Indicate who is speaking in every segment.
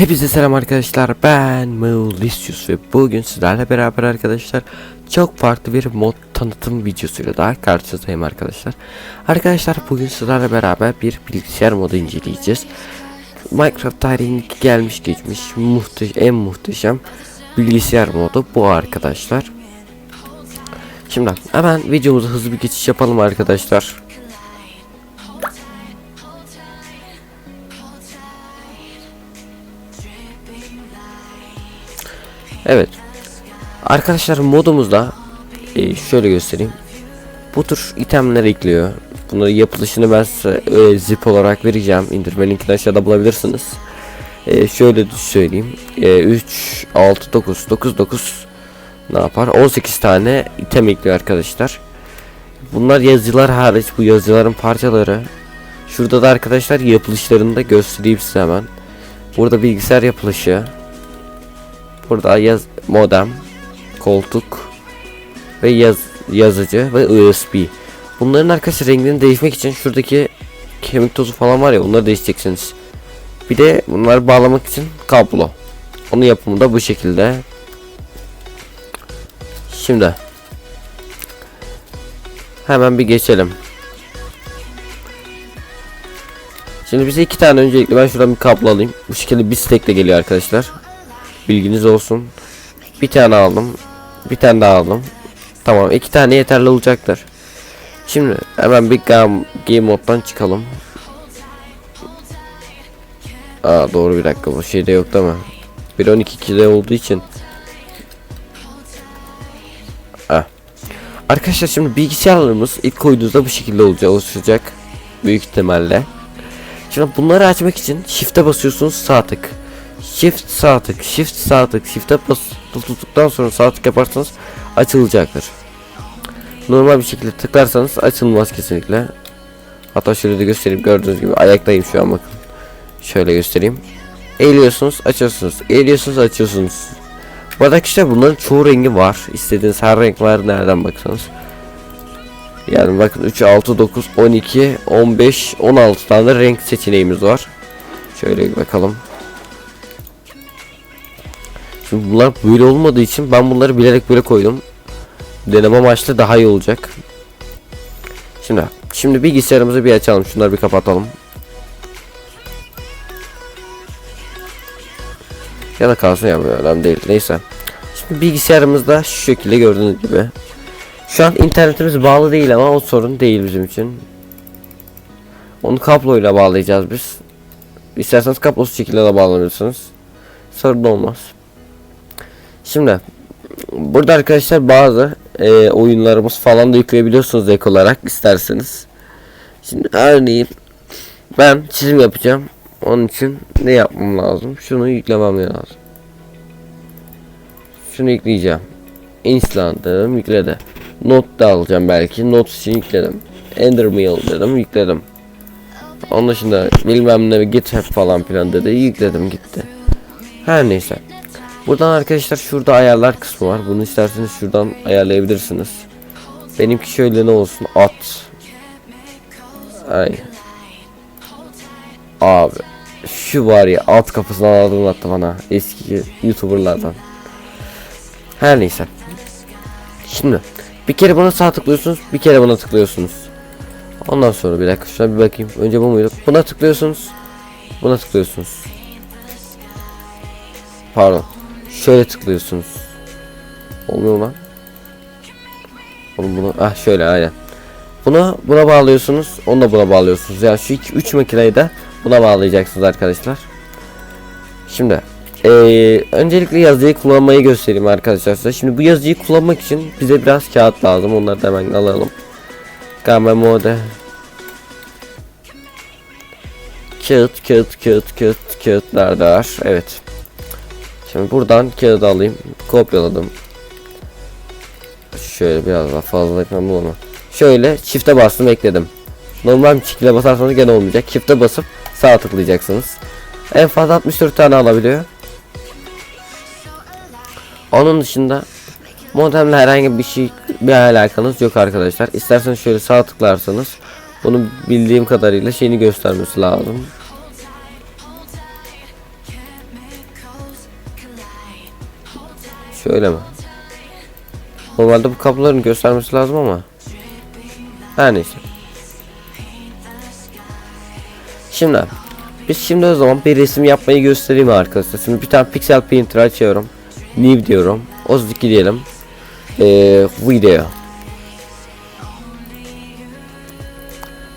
Speaker 1: Hepinize selam arkadaşlar. Ben Maulicius ve bugün sizlerle beraber arkadaşlar çok farklı bir mod tanıtım videosuyla daha karşınızdayım arkadaşlar. Arkadaşlar bugün sizlerle beraber bir bilgisayar modu inceleyeceğiz. Minecraft tarihinin gelmiş geçmiş muhteş en muhteşem bilgisayar modu bu arkadaşlar. Şimdi hemen videomuza hızlı bir geçiş yapalım arkadaşlar Evet. Arkadaşlar modumuzda e, şöyle göstereyim. Bu tür itemler ekliyor. Bunların yapılışını ben size e, zip olarak vereceğim. İndirme linkini aşağıda bulabilirsiniz. E, şöyle söyleyeyim. E, 3, 6, 9, 9, 9 ne yapar? 18 tane item ekliyor arkadaşlar. Bunlar yazılar hariç bu yazıların parçaları. Şurada da arkadaşlar yapılışlarını da göstereyim size hemen. Burada bilgisayar yapılışı. Burada yaz modem, koltuk ve yaz yazıcı ve USB. Bunların arkadaşlar rengini değişmek için şuradaki kemik tozu falan var ya onları değişeceksiniz. Bir de bunları bağlamak için kablo. Onun yapımı da bu şekilde. Şimdi hemen bir geçelim. Şimdi bize iki tane öncelikle ben şuradan bir kablo alayım. Bu şekilde bir stack de geliyor arkadaşlar. Bilginiz olsun. Bir tane aldım. Bir tane daha aldım. Tamam iki tane yeterli olacaktır. Şimdi hemen bir game, moddan çıkalım. Aa doğru bir dakika bu şeyde yok değil mi? 1.12.2'de olduğu için. Ah. Arkadaşlar şimdi bilgisayarlarımız ilk koyduğunuzda bu şekilde olacak oluşacak. Büyük ihtimalle. Şimdi bunları açmak için shift'e basıyorsunuz sağ tık. Shift sağ tık, shift sağ tık, shift'e tuttuktan sonra sağ tık yaparsanız açılacaktır. Normal bir şekilde tıklarsanız açılmaz kesinlikle. Hatta şöyle de göstereyim gördüğünüz gibi ayaktayım şu an bakın. Şöyle göstereyim. Eğiliyorsunuz açıyorsunuz. Eğiliyorsunuz açıyorsunuz. Bu arada arkadaşlar bunların çoğu rengi var. İstediğiniz her renk var nereden baksanız. Yani bakın 3, 6, 9, 12, 15, 16 tane renk seçeneğimiz var. Şöyle bakalım. Şimdi bunlar böyle olmadığı için ben bunları bilerek böyle koydum. Deneme amaçlı daha iyi olacak. Şimdi şimdi bilgisayarımızı bir açalım. Şunları bir kapatalım. Ya da kalsın ya böyle önemli değil. Neyse. Şimdi bilgisayarımızda şu şekilde gördüğünüz gibi. Şu an internetimiz bağlı değil ama o sorun değil bizim için. Onu kabloyla bağlayacağız biz. İsterseniz kablosuz şekilde de bağlanırsınız. Sorun olmaz. Şimdi burada arkadaşlar bazı e, oyunlarımız falan da yükleyebiliyorsunuz ek olarak isterseniz. Şimdi örneğin ben çizim yapacağım. Onun için ne yapmam lazım? Şunu yüklemem lazım. Şunu yükleyeceğim. Instant'ım yükledi. Not da alacağım belki. Not için yükledim. Endermail dedim yükledim. Onun dışında bilmem ne GitHub falan filan dedi yükledim gitti. Her neyse. Buradan arkadaşlar şurada ayarlar kısmı var. Bunu isterseniz şuradan ayarlayabilirsiniz. Benimki şöyle ne olsun at. Ay. Abi şu var ya alt kafasına aldığını attı bana eski youtuberlardan. Her neyse. Şimdi bir kere buna sağ tıklıyorsunuz, bir kere buna tıklıyorsunuz. Ondan sonra bir dakika şuna bir bakayım. Önce bu muydu? Buna tıklıyorsunuz. Buna tıklıyorsunuz. Pardon. Şöyle tıklıyorsunuz. Olmuyor lan. Oğlum bunu ah şöyle aynen. Bunu buna bağlıyorsunuz. Onu da buna bağlıyorsunuz. Yani şu iki üç makineyi de buna bağlayacaksınız arkadaşlar. Şimdi ee, öncelikle yazıyı kullanmayı göstereyim arkadaşlar size. Şimdi bu yazıyı kullanmak için bize biraz kağıt lazım. Onları da hemen alalım. Gamma mode. Kağıt, kağıt, kağıt, kağıt, kağıt nerede var? Evet. Şimdi buradan kağıdı alayım. Kopyaladım. Şöyle biraz daha fazla ekran ama. Şöyle çifte bastım ekledim. Normal bir çiftle basarsanız gene olmayacak. Çifte basıp sağ tıklayacaksınız. En fazla 64 tane alabiliyor. Onun dışında modemle herhangi bir şey bir alakanız yok arkadaşlar. İsterseniz şöyle sağ tıklarsanız bunu bildiğim kadarıyla şeyini göstermesi lazım. Şöyle mi? Normalde bu kapıların göstermesi lazım ama. Her neyse. Şimdi biz şimdi o zaman bir resim yapmayı göstereyim arkadaşlar. Şimdi bir tane pixel painter açıyorum. New diyorum. 32 diyelim. Ee, video.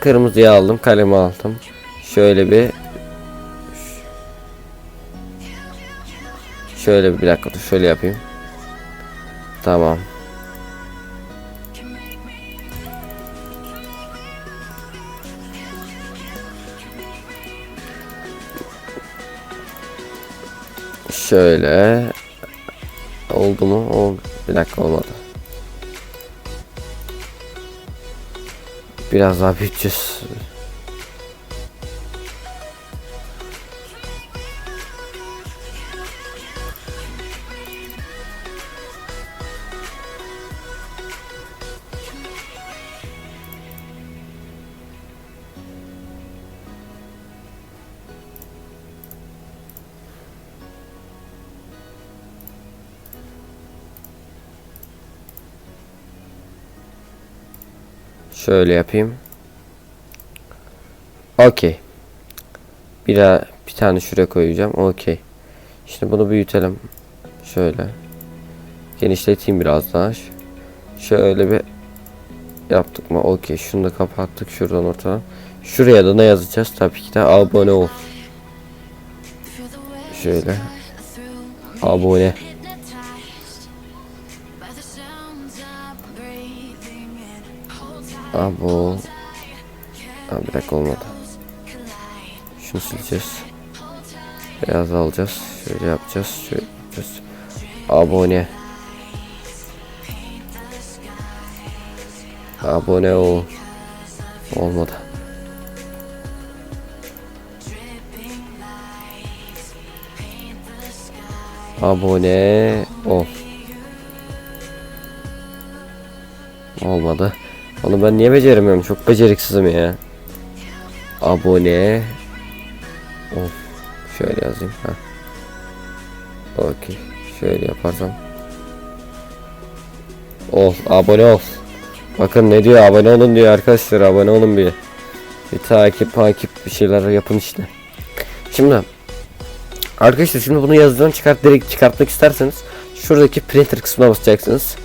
Speaker 1: Kırmızıya aldım, kalemi aldım. Şöyle bir Şöyle bir dakika dur şöyle yapayım. Tamam. Şöyle oldu mu? Oldu. Bir dakika olmadı. Biraz daha büyüteceğiz. Şöyle yapayım. Okey. Bir daha bir tane şuraya koyacağım. Okey. Şimdi bunu büyütelim. Şöyle. Genişleteyim biraz daha. Şöyle bir yaptık mı? Okey. Şunu da kapattık şuradan ortadan. Şuraya da ne yazacağız? Tabii ki de abone ol. Şöyle. Abone. Abo. Ha, bir olmadı. Şunu sileceğiz. Beyaz alacağız. Şöyle yapacağız. Şöyle yapacağız. Abone. Abone ol. Olmadı. Abone ol. Olmadı. Onu ben niye beceremiyorum? Çok beceriksizim ya. Abone ol. Şöyle yazayım. Ha. Okey. Şöyle yaparsam. Ol. Abone ol. Bakın ne diyor? Abone olun diyor arkadaşlar. Abone olun bir. Bir takip takip bir şeyler yapın işte. Şimdi Arkadaşlar şimdi bunu yazıdan çıkart direkt çıkartmak isterseniz şuradaki printer kısmına basacaksınız.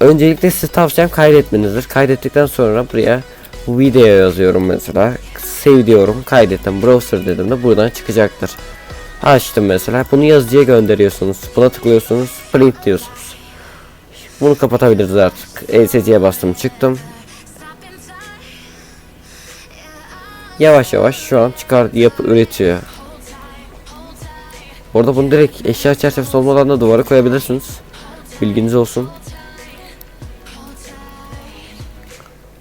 Speaker 1: Öncelikle size tavsiyem kaydetmenizdir. Kaydettikten sonra buraya video yazıyorum mesela. Save diyorum. Kaydettim. Browser dedim de buradan çıkacaktır. Açtım mesela. Bunu yazıcıya gönderiyorsunuz. Buna tıklıyorsunuz. Print diyorsunuz. Bunu kapatabiliriz artık. ESC'ye bastım çıktım. Yavaş yavaş şu an çıkar yapı üretiyor. Orada bunu direkt eşya çerçevesi olmadan da duvara koyabilirsiniz. Bilginiz olsun.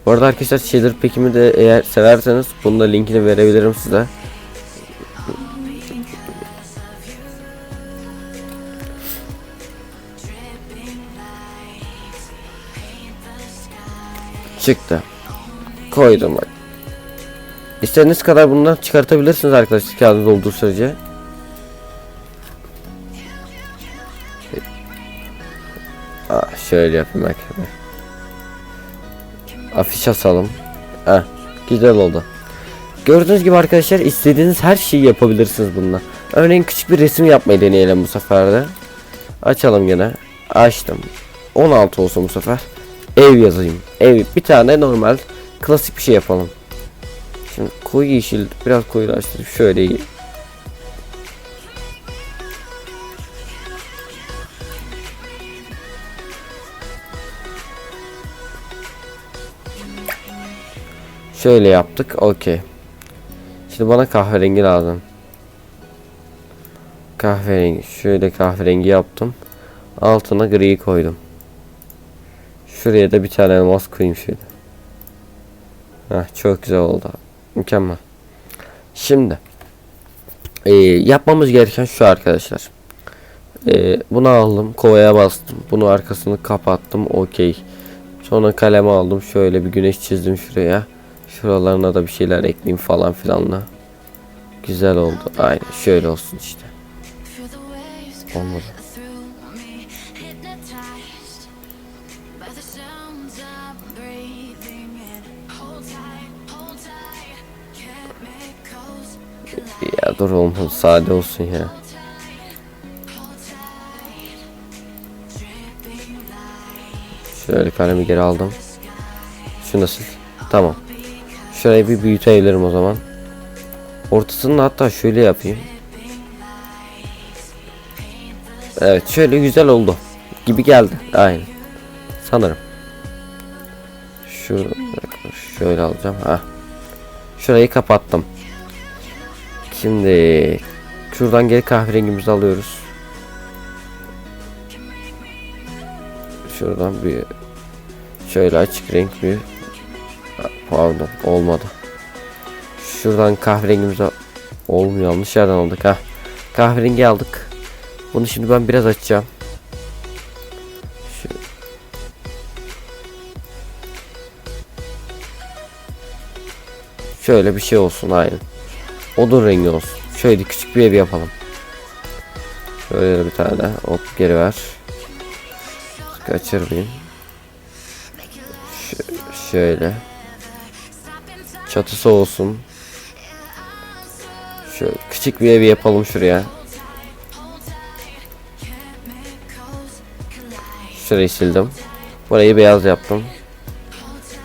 Speaker 1: Bu arada arkadaşlar shader pekimi de eğer severseniz bunun da linkini verebilirim size. Çıktı. Koydum bak. İstediğiniz kadar bundan çıkartabilirsiniz arkadaşlar kağıdınız olduğu sürece. Aa, şöyle yapayım bak. Afiş asalım. Heh, güzel oldu. Gördüğünüz gibi arkadaşlar istediğiniz her şeyi yapabilirsiniz bununla. Örneğin küçük bir resim yapmayı deneyelim bu sefer de. Açalım gene. Açtım. 16 olsun bu sefer. Ev yazayım. Ev bir tane normal klasik bir şey yapalım. Şimdi koyu yeşil biraz koyulaştırıp şöyle Şöyle yaptık. Okey. Şimdi bana kahverengi lazım. Kahverengi. Şöyle kahverengi yaptım. Altına gri koydum. Şuraya da bir tane elmas koyayım şöyle. Heh, çok güzel oldu. Mükemmel. Şimdi e, yapmamız gereken şu arkadaşlar. E, bunu aldım. Kovaya bastım. Bunu arkasını kapattım. Okey. Sonra kalemi aldım. Şöyle bir güneş çizdim şuraya. Şuralarına da bir şeyler ekleyeyim falan filanla. Güzel oldu. Aynen şöyle olsun işte. Olmadı. Ya dur oğlum sade olsun ya. Şöyle kalemi geri aldım. Şu nasıl? Tamam. Şurayı bir büyütebilirim o zaman. Ortasını hatta şöyle yapayım. Evet şöyle güzel oldu. Gibi geldi. Aynen. Sanırım. Şu şöyle alacağım. Ha. Şurayı kapattım. Şimdi şuradan geri kahverengimizi alıyoruz. Şuradan bir şöyle açık renk bir pardon olmadı. Şuradan kahverengimizi al- olmuyor yanlış yerden aldık ha. Kahverengi aldık. Bunu şimdi ben biraz açacağım. Şu- Şöyle bir şey olsun aynen. Odun rengi olsun. Şöyle küçük bir ev yapalım. Şöyle bir tane hop geri ver. Kaçırmayayım. Ş- şöyle. Çatısı olsun. Şöyle küçük bir ev yapalım şuraya. Şurayı sildim. Burayı beyaz yaptım.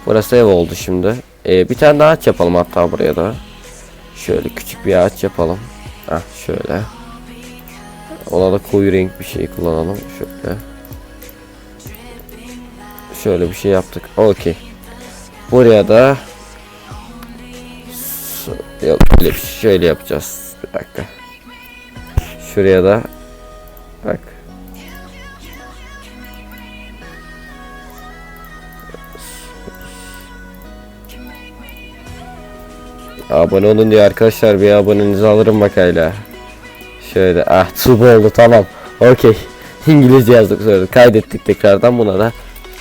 Speaker 1: Burası ev oldu şimdi. Ee, bir tane daha ağaç yapalım hatta buraya da. Şöyle küçük bir ağaç yapalım. Hah şöyle. Ona da koyu renk bir şey kullanalım. Şöyle. Şöyle bir şey yaptık. Okey. Buraya da Yok öyle bir şey. şöyle yapacağız. Bir dakika. Şuraya da bak. Abone olun diyor arkadaşlar bir abonenizi alırım bakayla. Şöyle ah tuba oldu tamam. Okey. İngilizce yazdık sonra kaydettik tekrardan buna da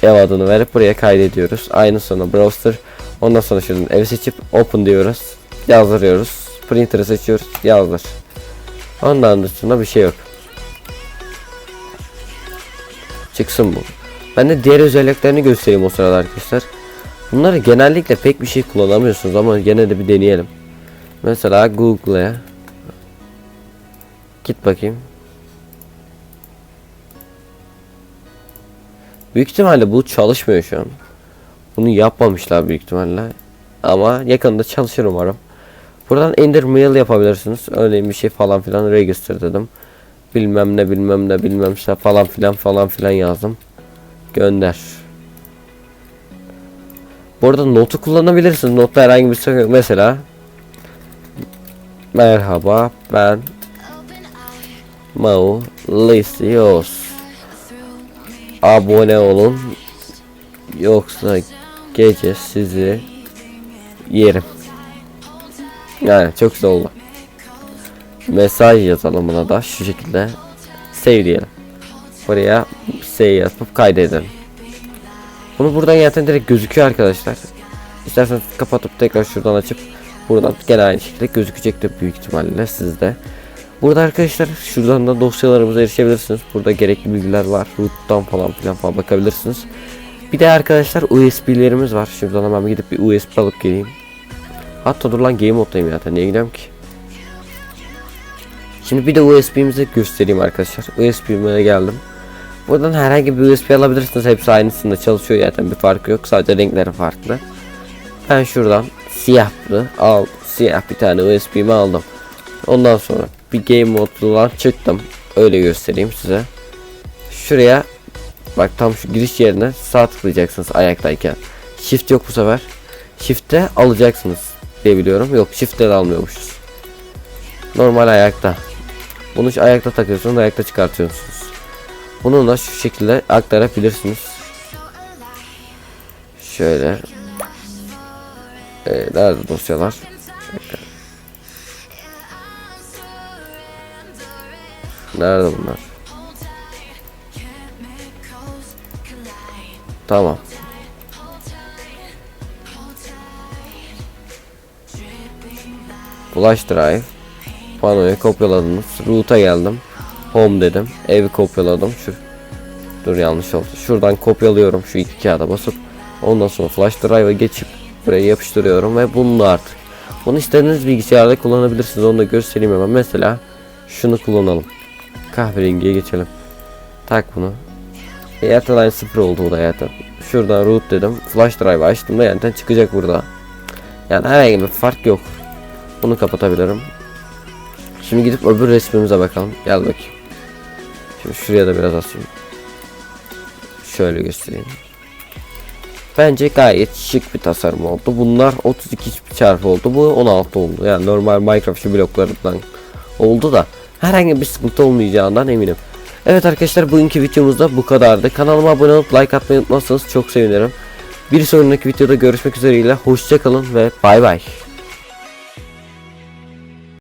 Speaker 1: ev adını verip buraya kaydediyoruz. Aynı sonra browser ondan sonra şuradan evi seçip open diyoruz. Yazdırıyoruz. Printer'ı seçiyoruz. Yazdır. Ondan dışında bir şey yok. Çıksın bu. Ben de diğer özelliklerini göstereyim o sırada arkadaşlar. Bunları genellikle pek bir şey kullanamıyorsunuz ama gene de bir deneyelim. Mesela Google'ya git bakayım. Büyük ihtimalle bu çalışmıyor şu an. Bunu yapmamışlar büyük ihtimalle. Ama yakında çalışır umarım. Buradan ender mail yapabilirsiniz. Örneğin bir şey falan filan register dedim. Bilmem ne bilmem ne bilmem ne falan filan falan filan yazdım. Gönder. Bu arada notu kullanabilirsiniz. Notta herhangi bir şey. Mesela Merhaba ben Mauritius Abone olun Yoksa gece sizi yerim Yani çok güzel oldu Mesaj yazalım buna da şu şekilde Save diyelim Buraya save yapıp kaydedelim bunu buradan zaten direkt gözüküyor arkadaşlar. İsterseniz kapatıp tekrar şuradan açıp buradan gene aynı şekilde gözükecektir büyük ihtimalle sizde. Burada arkadaşlar şuradan da dosyalarımıza erişebilirsiniz. Burada gerekli bilgiler var. Root'tan falan filan falan bakabilirsiniz. Bir de arkadaşlar USB'lerimiz var. Şuradan hemen gidip bir USB alıp geleyim. Hatta dur lan game moddayım zaten. Niye gidiyorum ki? Şimdi bir de USB'mizi göstereyim arkadaşlar. USB'me geldim. Buradan herhangi bir USB alabilirsiniz. Hepsi aynısında çalışıyor zaten bir farkı yok. Sadece renkleri farklı. Ben şuradan siyahlı al siyah bir tane USB'mi aldım. Ondan sonra bir game modundan çıktım. Öyle göstereyim size. Şuraya bak tam şu giriş yerine sağ tıklayacaksınız ayaktayken. Shift yok bu sefer. Shift'te alacaksınız diye biliyorum. Yok shift'te de almıyormuşuz. Normal ayakta. Bunu ayakta takıyorsunuz, ayakta çıkartıyorsunuz. Bunu da şu şekilde aktarabilirsiniz. Şöyle. Ee, nerede dosyalar? Nerede bunlar? Tamam. Flash drive. Panoyu kopyaladınız. Root'a geldim. Home dedim. Evi kopyaladım. Şu Dur yanlış oldu. Şuradan kopyalıyorum şu iki kağıda basıp ondan sonra flash drive'a geçip buraya yapıştırıyorum ve bunu artık Bunu istediğiniz bilgisayarda kullanabilirsiniz. Onu da göstereyim hemen. Mesela şunu kullanalım. Kahverengiye geçelim. Tak bunu. Airtel line 0 oldu bu da zaten. Şuradan root dedim. Flash drive açtığımda zaten çıkacak burada. Yani herhangi bir fark yok. Bunu kapatabilirim. Şimdi gidip öbür resmimize bakalım. Gel bakayım. Şimdi şuraya da biraz asayım. Şöyle göstereyim. Bence gayet şık bir tasarım oldu. Bunlar 32 çarpı oldu. Bu 16 oldu. Yani normal Minecraft şu bloklarından oldu da herhangi bir sıkıntı olmayacağından eminim. Evet arkadaşlar bugünkü videomuzda bu kadardı. Kanalıma abone olup like atmayı unutmazsanız çok sevinirim. Bir sonraki videoda görüşmek üzereyle. Hoşçakalın ve bay bay.